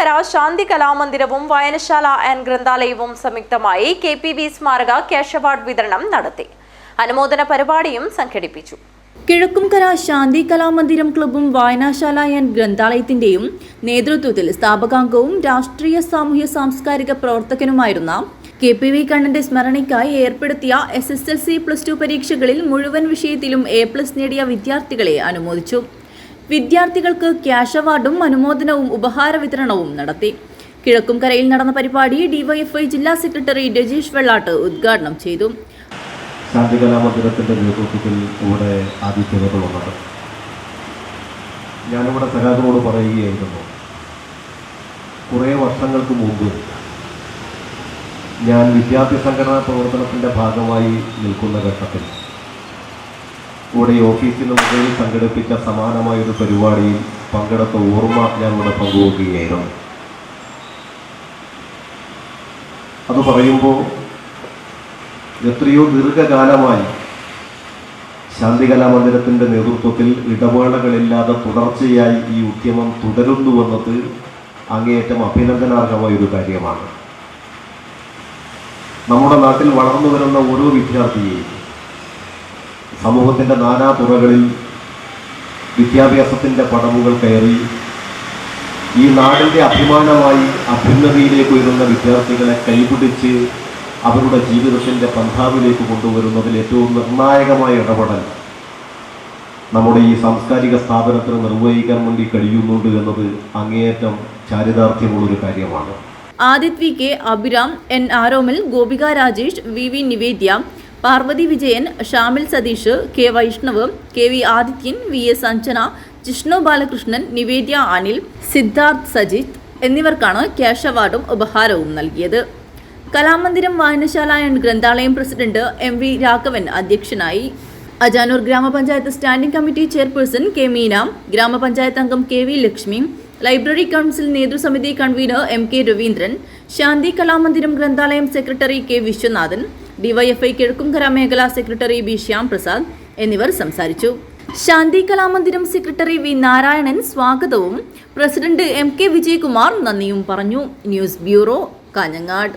കിഴക്കുംകര ശാന്തി കലാമന്ദിരവും വായനശാല ആൻഡ് ഗ്രന്ഥാലയവും സംയുക്തമായി കെ പി വി സ്മാരക ക്യാഷ് അവാർഡ് വിതരണം നടത്തി. അനുമോദന പരിപാടിയും സംഘടിപ്പിച്ചു. കിഴക്കുംകര ശാന്തി കലാമന്ദിരം ക്ലബും വായനാശാല ആൻഡ് ഗ്രന്ഥാലയത്തിന്റെയും നേതൃത്വത്തിൽ സ്ഥാപകാംഗവും രാഷ്ട്രീയ സാമൂഹ്യ സാംസ്കാരിക പ്രവർത്തകനുമായിരുന്ന കെ പി വി കണ്ണന്റെ സ്മരണയ്ക്കായി ഏർപ്പെടുത്തിയ S S L C plus two പരീക്ഷകളിൽ മുഴുവൻ വിഷയത്തിലും എ പ്ലസ് നേടിയ വിദ്യാർത്ഥികളെ അനുമോദിച്ചു. വിദ്യാർത്ഥികൾക്ക് ക്യാഷ് അവാർഡും അനുമോദനവും ഉപഹാര വിതരണവും നടത്തി. കിഴക്കുംകരയിൽ നടന്ന പരിപാടി ഡിവൈഎഫ്ഐ ജില്ലാ സെക്രട്ടറി രജീഷ് വെള്ളാട്ട് ഉദ്ഘാടനം ചെയ്തു. ശാന്തികലാമന്ദിരത്തിന്റെ നേതൃത്വത്തിൽ ഇവിടെ വന്നത്. ഞാനിവിടെ സഖാക്കളോട് പറയുകയായിരുന്നു കുറേ വർഷങ്ങൾക്ക് മുമ്പ് ഞാൻ വിദ്യാർത്ഥി സംഘടനാ പ്രവർത്തനത്തിന്റെ ഭാഗമായി നിൽക്കുന്ന ഘട്ടത്തിൽ ഈ ഓഫീസിന് മുകളിൽ സംഘടിപ്പിച്ച സമാനമായൊരു പരിപാടിയിൽ പങ്കെടുത്ത ഓർമ്മ ഞാൻ ഇവിടെ പങ്കുവെക്കുകയായിരുന്നു. അത് പറയുമ്പോൾ എത്രയോ ദീർഘകാലമായി ശാന്തികലാമന്ദിരത്തിന്റെ നേതൃത്വത്തിൽ ഇടവേളകളില്ലാതെ തുടർച്ചയായി ഈ ഉദ്യമം തുടരുന്നുവെന്നത് അങ്ങേയറ്റം അഭിനന്ദനാർഹമായ ഒരു കാര്യമാണ്. നമ്മുടെ നാട്ടിൽ വളർന്നു വരുന്ന ഓരോ വിദ്യാർത്ഥിയെയും സമൂഹത്തിന്റെ നാനാ തുറകളിൽ വിദ്യാഭ്യാസത്തിന്റെ പടവുകൾ കയറി ഈ നാടിന്റെ അഭിമാനമായി അഭ്യുന്നതിയിലേക്ക് ഉയരുന്ന വിദ്യാർത്ഥികളെ കൈപിടിച്ച് അവരുടെ ജീവിതത്തിന്റെ പന്ഥാവിലേക്ക് കൊണ്ടുവരുന്നതിൽ ഏറ്റവും നിർണായകമായ ഇടപെടൽ നമ്മുടെ ഈ സാംസ്കാരിക സ്ഥാപനത്തിന് നിർവഹിക്കാൻ വേണ്ടി കഴിയുന്നുണ്ട് എന്നത് അങ്ങേയറ്റം ചാരിതാർത്ഥ്യമുള്ളൊരു കാര്യമാണ്. Adith V K Abhiram N Aromal Gopika Rajesh V V Nivedya Parvathy Vijayan Shamil Sathish K Vaishnav K V Adithyan V S Anjana Jishnu Balakrishnan Nivedya Anil Siddharth Sajith എന്നിവർക്കാണ് ക്യാഷ് അവാർഡും ഉപഹാരവും നൽകിയത്. കലാമന്ദിരം വായനശാല and ഗ്രന്ഥാലയം president M V Raghavan അധ്യക്ഷനായി. അജാനൂർ ഗ്രാമപഞ്ചായത്ത് standing committee chairperson K Meena ഗ്രാമപഞ്ചായത്ത് അംഗം K V Lakshmi library council നേതൃസമിതി convener M K Raveendran Shanti Kalamandiram ഗ്രന്ഥാലയം secretary K Viswanathan DYFI Kizhakkumkara മേഖലാ സെക്രട്ടറി ബി ശ്യാം പ്രസാദ് എന്നിവർ സംസാരിച്ചു. ശാന്തി കലാമന്ദിരം സെക്രട്ടറി വി നാരായണൻ സ്വാഗതവും പ്രസിഡന്റ് എം കെ വിജയകുമാർ നന്ദിയും പറഞ്ഞു. News bureau Kanhangad.